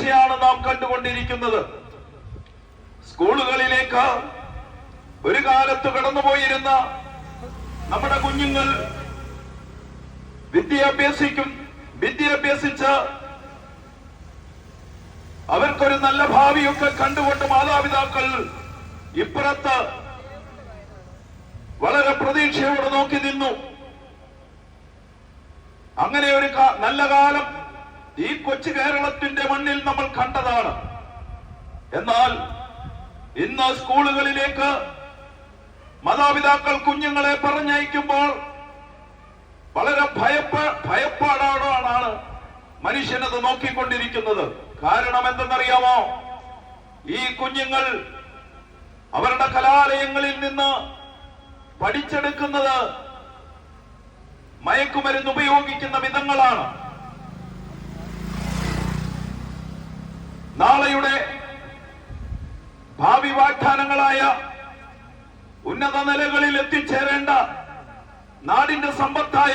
കാഴ്ചയാണ് നാം കണ്ടുകൊണ്ടിരിക്കുന്നത്. സ്കൂളുകളിലേക്ക് ഒരു കാലത്ത് കടന്നുപോയിരുന്ന നമ്മുടെ കുഞ്ഞുങ്ങൾ വിദ്യാഭ്യസിക്കും വിദ്യാഭ്യസിച്ച് അവർക്കൊരു നല്ല ഭാവിയൊക്കെ കണ്ടുകൊണ്ട് മാതാപിതാക്കൾ ഇപ്പുറത്ത് വളരെ പ്രതീക്ഷയോടെ നോക്കി നിന്നു. അങ്ങനെ ഒരു നല്ല കാലം ഈ കൊച്ചു കേരളത്തിന്റെ മണ്ണിൽ നമ്മൾ കണ്ടതാണ്. എന്നാൽ ഇന്ന് സ്കൂളുകളിലേക്ക് മാതാപിതാക്കൾ കുഞ്ഞുങ്ങളെ പറഞ്ഞയക്കുമ്പോൾ വളരെ ഭയപ്പ ഭയപ്പാടാണ് മനുഷ്യനത് നോക്കിക്കൊണ്ടിരിക്കുന്നത്. കാരണം എന്തെന്നറിയാമോ? ഈ കുഞ്ഞുങ്ങൾ അവരുടെ കലാലയങ്ങളിൽ നിന്ന് പഠിച്ചെടുക്കുന്നത് മയക്കുമരുന്ന് ഉപയോഗിക്കുന്ന വിധങ്ങളാണ്. നാളെയുടെ ഭാവി വാഗ്ദാനങ്ങളായ ഉന്നത നിലകളിൽ എത്തിച്ചേരേണ്ട നാടിന്റെ സമ്പത്തായ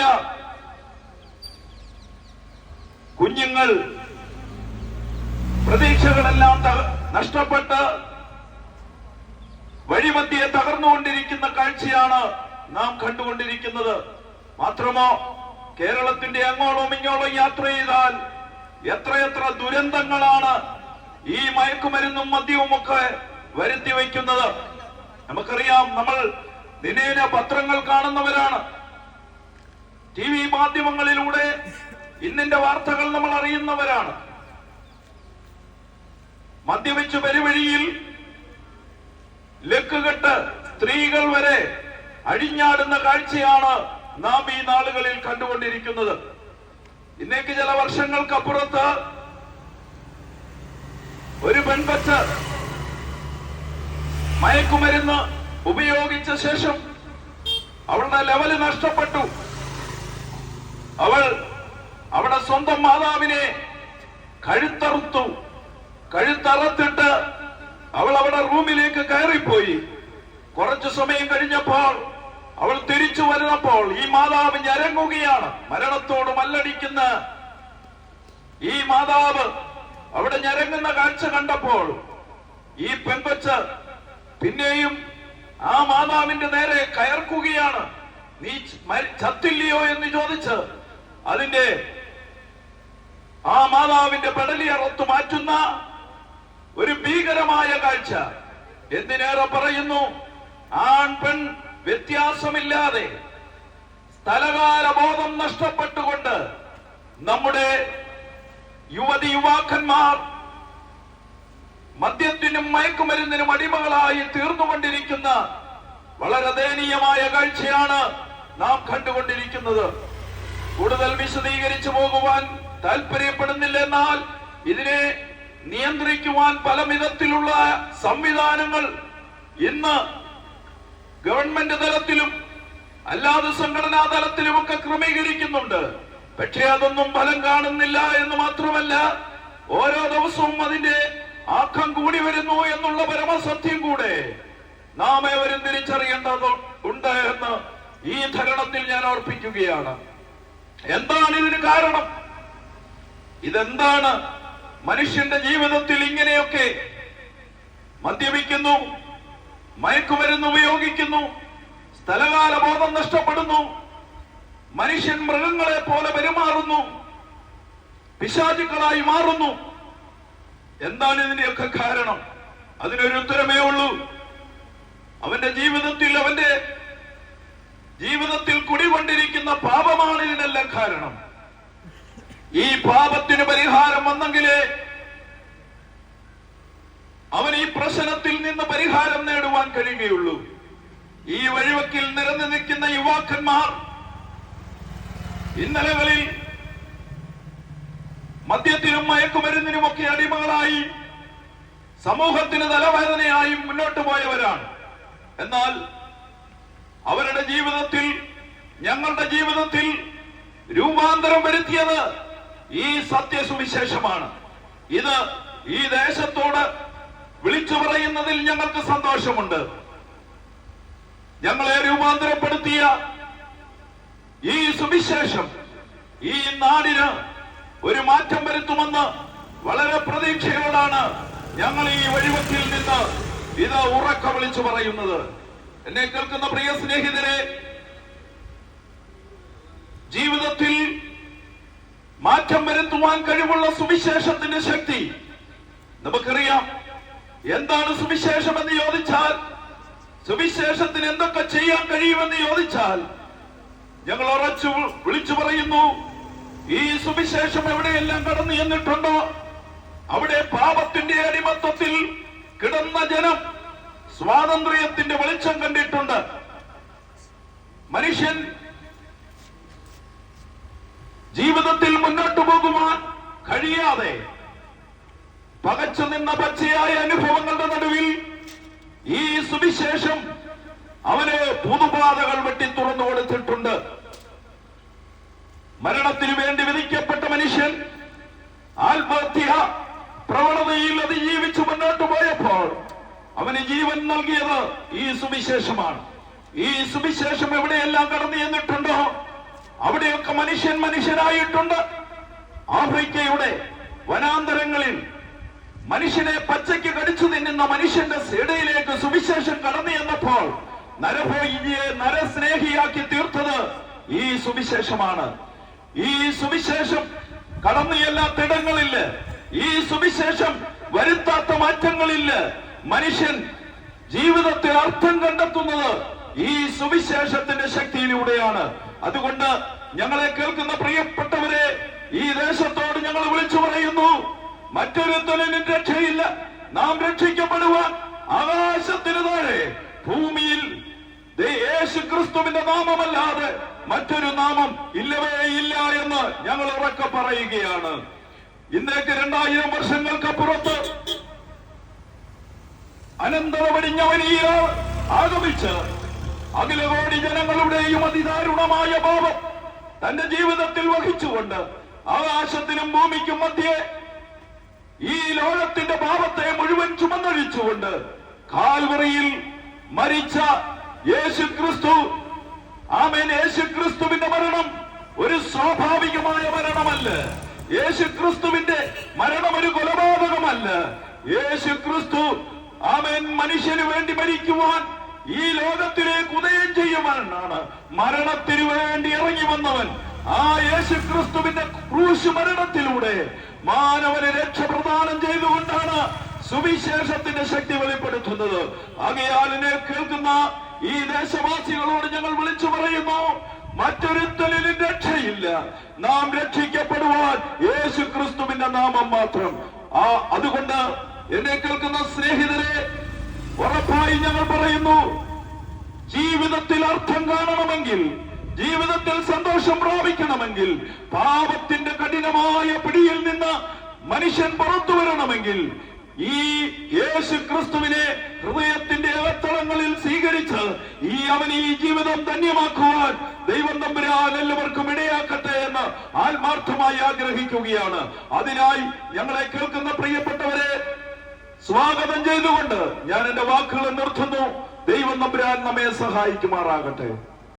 കുഞ്ഞുങ്ങൾ പ്രതീക്ഷകളെല്ലാം തക- നഷ്ടപ്പെട്ട് വഴിമധ്യെ തകർന്നുകൊണ്ടിരിക്കുന്ന കാഴ്ചയാണ് നാം കണ്ടുകൊണ്ടിരിക്കുന്നത്. മാത്രമോ കേരളത്തിന്റെ അങ്ങോളം ഇങ്ങോളം യാത്ര ചെയ്താൽ എത്രയെത്ര ദുരന്തങ്ങളാണ് ഈ മയക്കുമരുന്നും മദ്യവും ഒക്കെ വരുത്തി വയ്ക്കുന്നത്. നമുക്കറിയാം നമ്മൾ ദിനേന പത്രങ്ങൾ കാണുന്നവരാണ്. ടി വി മാധ്യമങ്ങളിലൂടെ ഇന്നിന്റെ വാർത്തകൾ നമ്മൾ അറിയുന്നവരാണ്. മദ്യപിച്ച് പെരുവഴിയിൽ ലക്കുകെട്ട് സ്ത്രീകൾ വരെ അഴിഞ്ഞാടുന്ന കാഴ്ചയാണ് നാം ഈ നാളുകളിൽ കണ്ടുകൊണ്ടിരിക്കുന്നത്. ഇന്നേക്ക് ചില വർഷങ്ങൾക്കപ്പുറത്ത് ഒരു പെൺപച്ച മയക്കുമരുന്ന് ഉപയോഗിച്ച ശേഷം അവളുടെ ലെവൽ നഷ്ടപ്പെട്ടു. അവൾ അവളുടെ സ്വന്തം മാതാവിനെ കഴുത്തറുത്തു. കഴുത്തറുത്തിട്ട് അവൾ അവളുടെ റൂമിലേക്ക് കയറിപ്പോയി. കുറച്ചു സമയം കഴിഞ്ഞപ്പോൾ അവൾ തിരിച്ചു വരുന്നപ്പോൾ ഈ മാതാവ് ഞരങ്ങുകയാണ്. മരണത്തോട് മല്ലടിക്കുന്ന ഈ മാതാവ് അവിടെ ഞരങ്ങുന്ന കാഴ്ച കണ്ടപ്പോൾ ഈ പെൺകൊച്ച് പിന്നെയും ആ മാതാവിന്റെ നേരെ കയർക്കുകയാണ്. നീ ചത്തില്ലയോ എന്ന് ചോദിച്ച് അതിന്റെ ആ മാതാവിന്റെ പെടലി അറുത്തു മാറ്റുന്ന ഒരു ഭീകരമായ കാഴ്ച. എന്തിനേറെ പറയുന്നു? ആൺ പെൺ വ്യത്യാസമില്ലാതെ സ്ഥലകാല ബോധം നഷ്ടപ്പെട്ടുകൊണ്ട് നമ്മുടെ യുവതി യുവാക്കന്മാർ മദ്യത്തിനും മയക്കുമരുന്നിനും അടിമകളായി തീർന്നുകൊണ്ടിരിക്കുന്ന വളരെ ദയനീയമായ കാഴ്ചയാണ് നാം കണ്ടുകൊണ്ടിരിക്കുന്നത്. കൂടുതൽ വിശദീകരിച്ചു പോകുവാൻ താല്പര്യപ്പെടുന്നില്ല എന്നാൽ ഇതിനെ നിയന്ത്രിക്കുവാൻ പല വിധത്തിലുള്ള സംവിധാനങ്ങൾ ഇന്ന് ഗവൺമെന്റ് തലത്തിലും അല്ലാതെ സംഘടനാ തലത്തിലുമൊക്കെ ക്രമീകരിക്കുന്നുണ്ട്. പക്ഷേ അതൊന്നും ഫലം കാണുന്നില്ല എന്ന് മാത്രമല്ല ഓരോ ദിവസവും അതിന്റെ ആക്കം കൂടി വരുന്നു എന്നുള്ള പരമസത്യം കൂടെ നാം ഏവരും തിരിച്ചറിയേണ്ടത് ഉണ്ട് എന്ന് ഈ ധരണത്തിൽ ഞാൻ ഓർപ്പിക്കുകയാണ്. എന്താണ് ഇതിന് കാരണം? ഇതെന്താണ് മനുഷ്യന്റെ ജീവിതത്തിൽ ഇങ്ങനെയൊക്കെ മദ്യപിക്കുന്നു മയക്കുമരുന്ന് ഉപയോഗിക്കുന്നു സ്ഥലകാല ബോധം നഷ്ടപ്പെടുന്നു മനുഷ്യൻ മൃഗങ്ങളെ പോലെ പെരുമാറുന്നു. പിശാചുക്കളായി മാറുന്നു. എന്താണ് ഇതിന്റെയൊക്കെ കാരണം? അതിനൊരു ഉത്തരമേ ഉള്ളൂ. അവന്റെ ജീവിതത്തിൽ അവന്റെ ജീവിതത്തിൽ കുടികൊണ്ടിരിക്കുന്ന പാപമാണ് ഇതിനെല്ലാം കാരണം. ഈ പാപത്തിന് പരിഹാരം വന്നെങ്കിലേ അവൻ ഈ പ്രശ്നത്തിൽ നിന്ന് പരിഹാരം നേടുവാൻ കഴിയുകയുള്ളൂ. ഈ വഴിവക്കിൽ നിരന്നു നിൽക്കുന്ന യുവാക്കന്മാർ ഇന്നലകളിൽ മദ്യത്തിനും മയക്കുമരുന്നിനുമൊക്കെ അടിമകളായി സമൂഹത്തിന് തലവേദനയായി മുന്നോട്ട് പോയവരാണ്. എന്നാൽ അവരുടെ ജീവിതത്തിൽ ഞങ്ങളുടെ ജീവിതത്തിൽ രൂപാന്തരം വരുത്തിയത് ഈ സത്യസുവിശേഷമാണ്. ഇത് ഈ ദേശത്തോട് വിളിച്ചു പറയുന്നതിൽ ഞങ്ങൾക്ക് സന്തോഷമുണ്ട്. ഞങ്ങളെ രൂപാന്തരപ്പെടുത്തിയ ഈ സുവിശേഷം ഈ നാടിന് ഒരു മാറ്റം വരുത്തുമെന്ന് വളരെ പ്രതീക്ഷയോടാണ് ഞങ്ങൾ ഈ വഴിവക്കിൽ നിന്ന് ഇത് ഉറക്ക വിളിച്ചു പറയുന്നത്. എന്നെ കേൾക്കുന്ന പ്രിയ സ്നേഹിതരെ ജീവിതത്തിൽ മാറ്റം വരുത്തുവാൻ കഴിവുള്ള സുവിശേഷത്തിന്റെ ശക്തി നമുക്കറിയാം. എന്താണ് സുവിശേഷം എന്ന് ചോദിച്ചാൽ സുവിശേഷത്തിന് എന്തൊക്കെ ചെയ്യാൻ കഴിയുമെന്ന് ചോദിച്ചാൽ ഞങ്ങൾ ഉറച്ചു വിളിച്ചു പറയുന്നു ഈ സുവിശേഷം എവിടെയെല്ലാം കടന്നു ചെന്നിട്ടുണ്ടോ? അവിടെ പാപത്തിന്റെ അടിമത്വത്തിൽ കിടന്ന ജനം സ്വാതന്ത്ര്യത്തിന്റെ വെളിച്ചം കണ്ടിട്ടുണ്ട്. മനുഷ്യൻ ജീവിതത്തിൽ മുന്നോട്ടു പോകുവാൻ കഴിയാതെ പകച്ചു നിന്ന പച്ചയായ അനുഭവങ്ങളുടെ നടുവിൽ ഈ സുവിശേഷം അവന് പുതുപാതകൾ വെട്ടി തുറന്നു കൊടുത്തിട്ടുണ്ട്. മരണത്തിന് വേണ്ടി വിധിക്കപ്പെട്ട മനുഷ്യൻ ആത്മഹത്യ പ്രവണതയിൽ അതിജീവിച്ചു മുന്നോട്ട് പോയപ്പോൾ അവന് ജീവൻ നൽകിയത് ഈ സുവിശേഷമാണ്. ഈ സുവിശേഷം എവിടെയെല്ലാം കടന്നു ചെന്നിട്ടുണ്ടോ? അവിടെയൊക്കെ മനുഷ്യൻ മനുഷ്യനായിട്ടുണ്ട് ആഫ്രിക്കയുടെ വനാന്തരങ്ങളിൽ മനുഷ്യനെ പച്ചയ്ക്ക് കടിച്ചു തിന്നുന്ന മനുഷ്യന്റെ സീടയിലേക്ക് സുവിശേഷം കടന്നു ചെന്നപ്പോൾ നരഭോഗിയെ നരസ്നേഹിയാക്കി തീർത്തത് ഈ സുവിശേഷമാണ്. ഈ സുവിശേഷം കടന്നു ചെല്ലാത്തിടങ്ങളില്ല. ഈ സുവിശേഷം വരുത്താത്ത മാറ്റങ്ങളില്ല. മനുഷ്യൻ ജീവിതത്തിൽ അർത്ഥം കണ്ടെത്തുന്നത് ഈ സുവിശേഷത്തിന്റെ ശക്തിയിലൂടെയാണ്. അതുകൊണ്ട് ഞങ്ങളെ കേൾക്കുന്ന പ്രിയപ്പെട്ടവരെ ഈ ദേശത്തോട് ഞങ്ങൾ വിളിച്ചു പറയുന്നു മറ്റൊരുത്തനും രക്ഷയില്ല. നാം രക്ഷിക്കപ്പെടുവാൻ ആകാശത്തിന് താഴെ ഭൂമിയിൽ യേശു ക്രിസ്തുവിന്റെ നാമമല്ലാതെ മറ്റൊരു നാമം ഇല്ലവേ ഇല്ല എന്ന് ഞങ്ങൾ ഉറക്കെ പറയുകയാണ്. ഇന്നേക്ക് രണ്ടായിരം വർഷങ്ങൾക്കപ്പുറത്ത് അനന്തരമടിഞ്ഞവനീയ ആഗമിച്ച് അഖിലകോടി ജനങ്ങളുടെയും അതിദാരുണമായ ഭാവം തന്റെ ജീവിതത്തിൽ വഹിച്ചുകൊണ്ട് ആകാശത്തിനും ഭൂമിക്കും മധ്യേ ഈ ലോകത്തിന്റെ പാപത്തെ മുഴുവൻ ചുമന്നഴിച്ചുകൊണ്ട് കാൽവറിയിൽ മരിച്ച യേശു ക്രിസ്തു ആമേൻ. യേശുക്രിസ്തുവിന്റെ മരണം ഒരു സ്വാഭാവികമായ മരണമല്ല. യേശുക്രിസ്തുവിന്റെ മരണം ഒരു കൊലപാതകമല്ല. യേശുക്രിസ്തു ആമേൻ മനുഷ്യന് വേണ്ടി മരിക്കുവാൻ ഈ ലോകത്തിലേക്ക് ഉദയം ചെയ്യുവാനാണ്. മരണത്തിന് വേണ്ടി ഇറങ്ങി വന്നവൻ ആ യേശുക്രിസ്തുവിന്റെ ക്രൂശ് മരണത്തിലൂടെ മാനവന് രക്ഷ പ്രദാനം ചെയ്തുകൊണ്ടാണ് സുവിശേഷത്തിന്റെ ശക്തി വെളിപ്പെടുത്തുന്നത്. അകയാലിനെ കേൾക്കുന്ന ഈ ദേശവാസികളോട് ഞങ്ങൾ വിളിച്ചു പറയുന്നു മറ്റൊരുത്തലിലും രക്ഷയില്ല. നാം രക്ഷിക്കപ്പെടുവാൻ യേശു ക്രിസ്തുവിന്റെ നാമം മാത്രം. ആ അതുകൊണ്ട് എന്നെ കേൾക്കുന്ന സ്നേഹിതരെ ഉറപ്പായി ഞങ്ങൾ പറയുന്നു ജീവിതത്തിൽ അർത്ഥം കാണണമെങ്കിൽ ജീവിതത്തിൽ സന്തോഷം പ്രാപിക്കണമെങ്കിൽ പാപത്തിന്റെ കഠിനമായ പിടിയിൽ നിന്ന് മനുഷ്യൻ പുറത്തു വരണമെങ്കിൽ ഈ യേശു ക്രിസ്തുവിനെ ഹൃദയത്തിന്റെ ഇളത്തളങ്ങളിൽ സ്വീകരിച്ച് ഈ അവൻ ഈ ജീവിതം ധന്യമാക്കുവാൻ ദൈവം തമ്പുരാൻ എല്ലാവർക്കും ഇടയാക്കട്ടെ എന്ന് ആത്മാർത്ഥമായി ആഗ്രഹിക്കുകയാണ്. അതിനായി ഞങ്ങളെ കേൾക്കുന്ന പ്രിയപ്പെട്ടവരെ സ്വാഗതം ചെയ്തുകൊണ്ട് ഞാൻ എന്റെ വാക്കുകൾ നിർത്തുന്നു. ദൈവം തമ്പുരാൻ നമ്മെ സഹായിക്കുമാറാകട്ടെ.